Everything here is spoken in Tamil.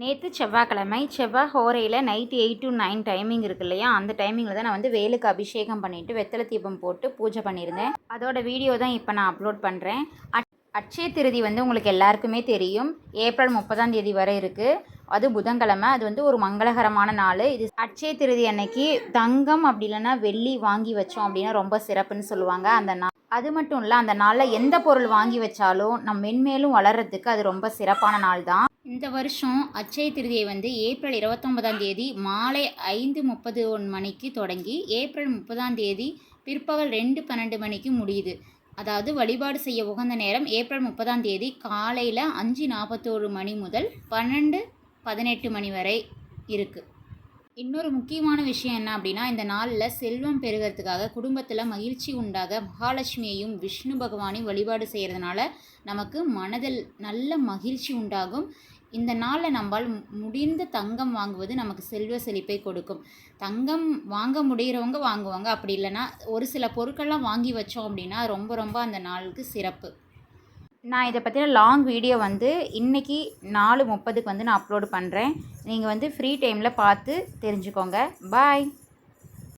நேற்று செவ்வாய்க்கிழமை செவ்வாய் ஹோரையில் night eight to nine timing இருக்கு இல்லையா? அந்த டைமிங்கில் தான் நான் வந்து வேலுக்கு அபிஷேகம் பண்ணிவிட்டு வெத்தலை தீபம் போட்டு பூஜை பண்ணியிருந்தேன். அதோட வீடியோ தான் இப்போ நான் அப்லோட் பண்ணுறேன் அட்சய திருதி வந்து உங்களுக்கு எல்லாருக்குமே தெரியும். ஏப்ரல் முப்பதாம் தேதி வரை இருக்குது அது புதன்கிழமை. அது வந்து ஒரு மங்களகரமான நாள். இது அட்சய திருதி அன்னைக்கு தங்கம் அப்படி இல்லைன்னா வெள்ளி வாங்கி வச்சோம் அப்படின்னா ரொம்ப சிறப்புன்னு சொல்லுவாங்க. அந்த நாள் அது மட்டும் இல்லை அந்த நாளில் எந்த பொருள் வாங்கி வச்சாலும் நம் மென்மேலும் வளர்கிறதுக்கு அது ரொம்ப சிறப்பான நாள் தான் இந்த வருஷம் அச்சய திருதியை வந்து ஏப்ரல் இருபத்தொன்பதாம் தேதி மாலை ஐந்து முப்பது ஒன் மணிக்கு தொடங்கி ஏப்ரல் முப்பதாம் தேதி பிற்பகல் ரெண்டு பன்னெண்டு மணிக்கு முடியுது. அதாவது வழிபாடு செய்ய உகந்த நேரம் ஏப்ரல் முப்பதாம் தேதி காலையில் அஞ்சு நாற்பத்தோரு மணி முதல் பன்னெண்டு பதினெட்டு மணி வரை இருக்குது இன்னொரு முக்கியமான விஷயம் என்ன அப்படின்னா இந்த நாளில் செல்வம் பெருகிறதுக்காக குடும்பத்தில் மகிழ்ச்சி உண்டாக மகாலட்சுமியையும் விஷ்ணு பகவானையும் வழிபாடு செய்கிறதுனால நமக்கு மனதில் நல்ல மகிழ்ச்சி உண்டாகும். இந்த நாளில் நம்மால் முடிந்த தங்கம் வாங்குவது நமக்கு செல்வ செழிப்பை கொடுக்கும். தங்கம் வாங்க முடிகிறவங்க வாங்குவாங்க. அப்படி இல்லைன்னா ஒரு சில பொருட்கள்லாம் வாங்கி வச்சோம் அப்படின்னா ரொம்ப ரொம்ப அந்த நாளுக்கு சிறப்பு. நான் இதை பற்றின லாங் வீடியோ வந்து இன்றைக்கி நாலு முப்பதுக்கு வந்து நான் அப்லோடு பண்ணுறேன் நீங்கள் வந்து ஃப்ரீ டைமில் பார்த்து தெரிஞ்சுக்கோங்க. பாய்